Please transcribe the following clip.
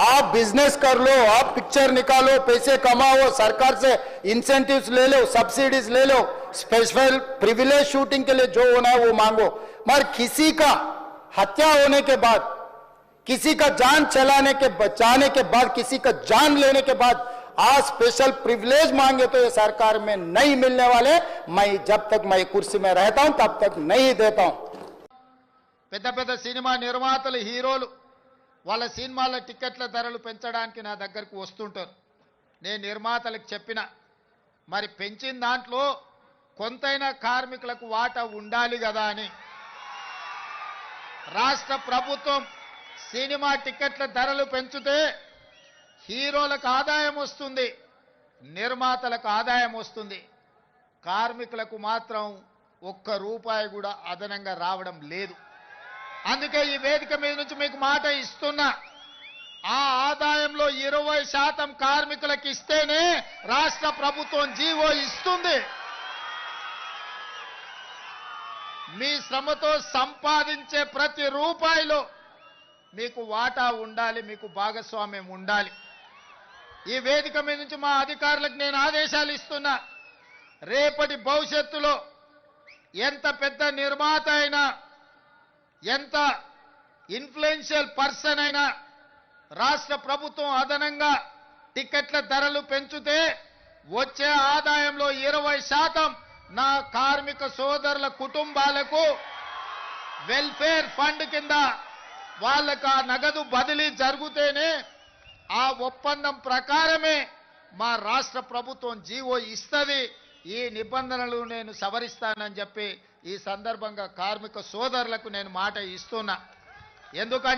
आप बिजनेस कर लो आप पिक्चर निकालो पैसे कमाओ सरकार से इंसेंटिव्स ले लो सब्सिडीज ले लो स्पेशल प्रिविलेज शूटिंग के लिए जो होना है वो मांगो मगर किसी का हत्या होने के बाद किसी का जान चलाने के बचाने के बाद किसी का जान लेने के बाद आज स्पेशल प्रिविलेज मांगे तो ये सरकार में नहीं मिलने वाले मैं जब तक मैं कुर्सी में रहता हूं तब तक नहीं देता हूं పెద్ద పెద్ద సినిమా నిర్మాతలు హీరోలు వాళ్ళ సినిమాల టికెట్ల ధరలు పెంచడానికి నా దగ్గరకు వస్తుంటారు. నేను నిర్మాతలకు చెప్పిన మరి పెంచిన దాంట్లో కొంతైనా కార్మికులకు వాటా ఉండాలి కదా అని. రాష్ట్ర ప్రభుత్వం సినిమా టికెట్ల ధరలు పెంచితే హీరోలకు ఆదాయం వస్తుంది నిర్మాతలకు ఆదాయం వస్తుంది. కార్మికులకు మాత్రం ఒక్క రూపాయి కూడా అదనంగా రావడం లేదు. అందుకే ఈ వేదిక మీద నుంచి మీకు మాట ఇస్తున్నా. ఆ ఆదాయంలో ఇరవై శాతం కార్మికులకు ఇస్తేనే రాష్ట్ర ప్రభుత్వం జీవో ఇస్తుంది. మీ శ్రమతో సంపాదించే ప్రతి రూపాయిలో మీకు వాటా ఉండాలి మీకు భాగస్వామ్యం ఉండాలి. ఈ వేదిక మీద నుంచి మా అధికారులకు నేను ఆదేశాలు ఇస్తున్నా. రేపటి భవిష్యత్తులో ఎంత పెద్ద నిర్మాత ఎంత ఇన్ఫ్లుయెన్షియల్ పర్సన్ అయినా రాష్ట్ర ప్రభుత్వం అదనంగా టికెట్ల ధరలు పెంచితే వచ్చే ఆదాయంలో ఇరవై శాతం నా కార్మిక సోదరుల కుటుంబాలకు వెల్ఫేర్ ఫండ్ కింద వాళ్ళకు ఆ నగదు బదిలీ జరిగితేనే ఆ ఒప్పందం ప్రకారమే మా రాష్ట్ర ప్రభుత్వం జీవో ఇస్తుంది. ఈ నిబంధనలు నేను సవరిస్తానని చెప్పి ఈ సందర్భంగా కార్మిక సోదరులకు నేను మాట ఇస్తున్నా. ఎందుకంటే